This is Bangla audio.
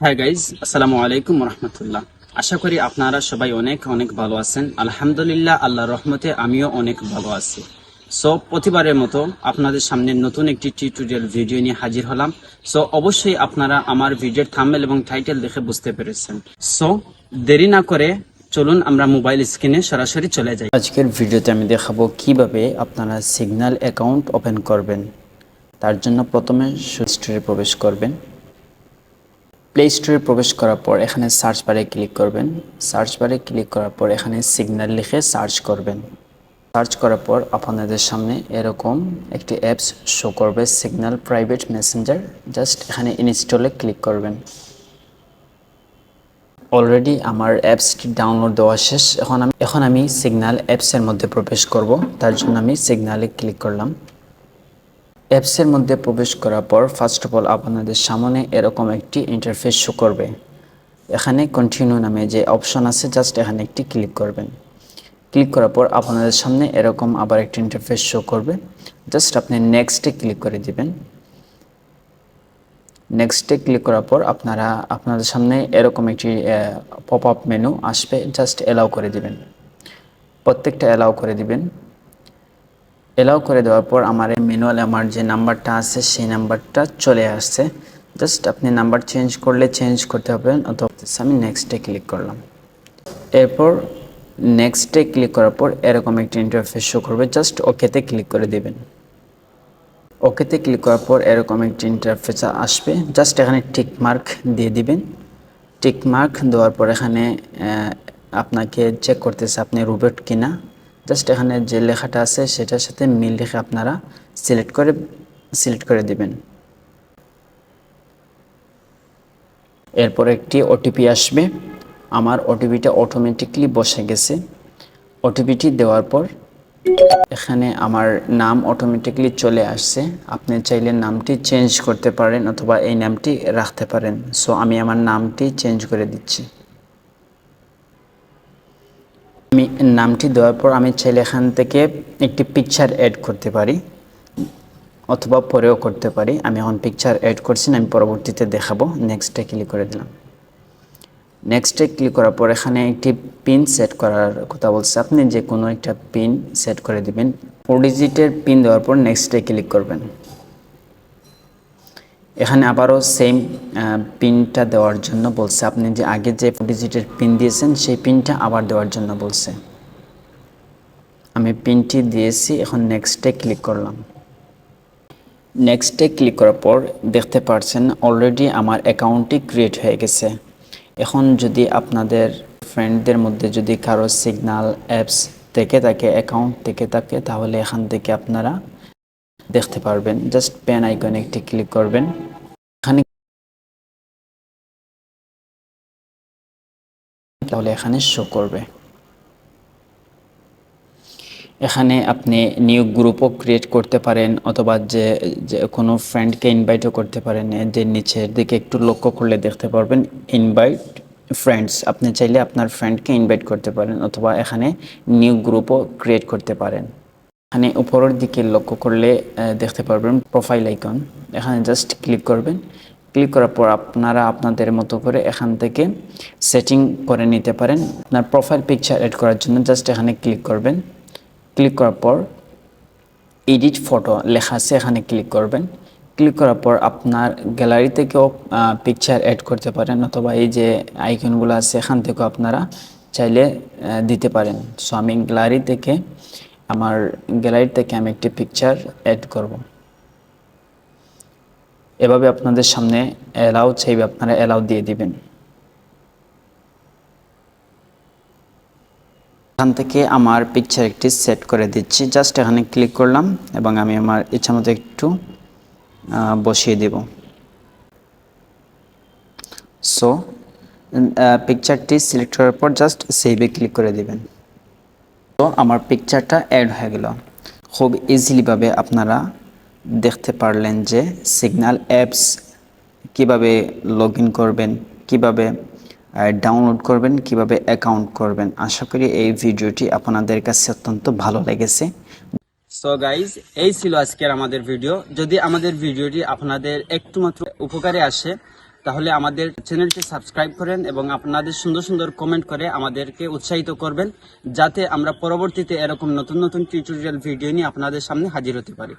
হ্যাঁ গাইজ আসসালামু আলাইকুম রহমতুল্লাহ আশা করি আপনারা সবাই অনেক অনেক ভালো আছেন। আলহামদুলিল্লাহ, আল্লাহর রহমতে আমিও অনেক ভালো আছি। সো প্রতিবারের মতো আপনাদের সামনে নতুন একটি টিউটোরিয়াল ভিডিও নিয়ে হাজির হলাম। সো অবশ্যই আপনারা আমার ভিডিওর থাম্বেল এবং টাইটেল দেখে বুঝতে পেরেছেন। সো দেরি না করে চলুন আমরা মোবাইল স্ক্রিনে সরাসরি চলে যাই। আজকের ভিডিওতে আমি দেখাবো কীভাবে আপনারা সিগন্যাল অ্যাকাউন্ট ওপেন করবেন। তার জন্য প্রথমে স্টোরে প্রবেশ করবেন। প্লে স্টোরে প্রবেশ করার পর এখানে সার্চ বারে ক্লিক করবেন। সার্চ বারে ক্লিক করার পর এখানে সিগন্যাল লিখে সার্চ করবেন। সার্চ করার পর আপনাদের সামনে এরকম একটি অ্যাপস শো করবে সিগন্যাল প্রাইভেট মেসেঞ্জার জাস্ট এখানে ইনস্টলে ক্লিক করবেন। অলরেডি আমার অ্যাপসটি ডাউনলোড দেওয়া শেষ। এখন আমি এখন আমি সিগন্যাল অ্যাপসের মধ্যে প্রবেশ করব। তার জন্য আমি সিগন্যালে ক্লিক করলাম। অ্যাপসের মধ্যে প্রবেশ করার পর ফার্স্ট অফ অল আপনাদের সামনে এরকম একটি ইন্টারফেস শো করবে। এখানে কন্টিনিউ নামে যে অপশন আছে জাস্ট এখানে একটি ক্লিক করবেন। ক্লিক করার পর আপনাদের সামনে এরকম আবার একটি ইন্টারফেস শো করবে। জাস্ট আপনি নেক্সটে ক্লিক করে দিবেন। নেক্সটে ক্লিক করার পর আপনারা, আপনাদের সামনে এরকম একটি পপ আপ মেনু আসবে। জাস্ট অ্যালাউ করে দিবেন। প্রত্যেকটা অ্যালাউ করে দিবেন। এলাও করে দেওয়ার পর আমার এই ম্যানুয়ালে আমার যে নাম্বারটা আছে, সেই নাম্বারটা চলে আসছে। জাস্ট আপনি নাম্বার চেঞ্জ করলে চেঞ্জ করতে হবে, অথবা আমি নেক্সটে ক্লিক করলাম। এরপর নেক্সটে ক্লিক করার পর এরকম একটি ইন্টারফেস শো করবে জাস্ট ওকেতে ক্লিক করে দেবেন। ওকেতে ক্লিক করার পর এরকম একটি ইন্টারফেস আসবে জাস্ট এখানে টিক মার্ক দিয়ে দিবেন। টিক মার্ক দেওয়ার পর এখানে আপনাকে চেক করতেছে আপনি রোবট কিনা। জাস্ট এখানে যে লেখাটা আছে, সেটার সাথে মিল রেখে আপনারা সিলেক্ট করে সিলেক্ট করে দিবেন। এরপর একটি ওটিপি আসবে। আমার ওটিপিটা অটোমেটিকলি বসে গেছে। ওটিপিটি দেওয়ার পর এখানে আমার নাম অটোমেটিকলি চলে আসছে। আপনি চাইলে নামটি চেঞ্জ করতে পারেন অথবা এই নামটি রাখতে পারেন। সো আমি আমার নামটি চেঞ্জ করে দিচ্ছি। আমি নামটি দেওয়ার পর আমি চাইলে এখান থেকে একটি পিকচার অ্যাড করতে পারি, অথবা পরেও করতে পারি। আমি এখন পিকচার অ্যাড করছি আমি পরবর্তীতে দেখাবো। নেক্সটে ক্লিক করে দিলাম। নেক্সটে ক্লিক করার পর এখানে একটি পিন সেট করার কথা বলছে। আপনি যে কোনো একটা পিন সেট করে দিবেন। ফোর ডিজিটের পিন দেওয়ার পর নেক্সটে ক্লিক করবেন। এখানে আবারও সেম পিনটা দেওয়ার জন্য বলছে। আপনি যে আগে যে ডিজিটের পিন দিয়েছেন, সেই পিনটা আবার দেওয়ার জন্য বলছে। আমি পিনটি দিয়েছি, এখন নেক্সটে ক্লিক করলাম। নেক্সটে ক্লিক করার পর দেখতে পাচ্ছেন অলরেডি আমার অ্যাকাউন্টটি ক্রিয়েট হয়ে গেছে। এখন যদি আপনাদের ফ্রেন্ডদের মধ্যে যদি কারও সিগনাল অ্যাপস থেকে থাকে অ্যাকাউন্ট থেকে থাকে, তাহলে এখান থেকে আপনারা দেখতে পারবেন। জাস্ট পেন আইকনে একটি ক্লিক করবেন। এখানে তাহলে এখানে শো করবে। এখানে আপনি নিউ গ্রুপও ক্রিয়েট করতে পারেন অথবা যে যে কোনো ফ্রেন্ডকে ইনভাইটও করতে পারেন। যে নিচের দিকে একটু লক্ষ্য করলে দেখতে পারবেন ইনভাইট ফ্রেন্ডস আপনি চাইলে আপনার ফ্রেন্ডকে ইনভাইট করতে পারেন অথবা এখানে নিউ গ্রুপও ক্রিয়েট করতে পারেন। এখানে উপরের দিকে লক্ষ্য করলে দেখতে পারবেন প্রোফাইল আইকন এখানে জাস্ট ক্লিক করবেন। ক্লিক করার পর আপনারা আপনাদের মতো করে এখান থেকে সেটিং করে নিতে পারেন। আপনার প্রোফাইল পিকচার এড করার জন্য জাস্ট এখানে ক্লিক করবেন। ক্লিক করার পর এডিট ফটো লেখা আছে, এখানে ক্লিক করবেন। ক্লিক করার পর আপনার গ্যালারি থেকেও পিকচার অ্যাড করতে পারেন অথবা এই যে আইকনগুলো আছে, এখান থেকেও আপনারা চাইলে দিতে পারেন। সো আমি গ্যালারি থেকে আমার গ্যালারি থেকে আমি একটি পিকচার অ্যাড করব। এভাবে আপনাদের সামনে অ্যালাউ চাইবে আপনারা অ্যালাউ দিয়ে দিবেন। এখান থেকে আমার পিকচার একটি সেট করে দিচ্ছি। জাস্ট এখানে ক্লিক করলাম এবং আমি আমার ইচ্ছা মতো একটু বসিয়ে দেব। সো পিকচারটি সিলেক্ট করার পর জাস্ট সেভে ক্লিক করে দিবেন। তো আমার পিকচারটা অ্যাড হয়ে গেল। খুব ইজিলিভাবে আপনারা দেখতে পারলেন যে সিগন্যাল অ্যাপস কীভাবে লগ করবেন, কীভাবে ডাউনলোড করবেন, কীভাবে অ্যাকাউন্ট করবেন। আশা করি এই ভিডিওটি আপনাদের কাছে অত্যন্ত ভালো লেগেছে। সো গাইজ এই ছিল আজকের আমাদের ভিডিও যদি আমাদের ভিডিওটি আপনাদের একটু মাত্র উপকারে আসে তাহলে আমাদের চ্যানেলটি সাবস্ক্রাইব করেন এবং আপনাদের সুন্দর সুন্দর কমেন্ট করে আমাদেরকে উৎসাহিত করবেন, যাতে আমরা পরবর্তীতে এরকম নতুন নতুন টিউটোরিয়াল ভিডিও নিয়ে আপনাদের সামনে হাজির হতে পারি।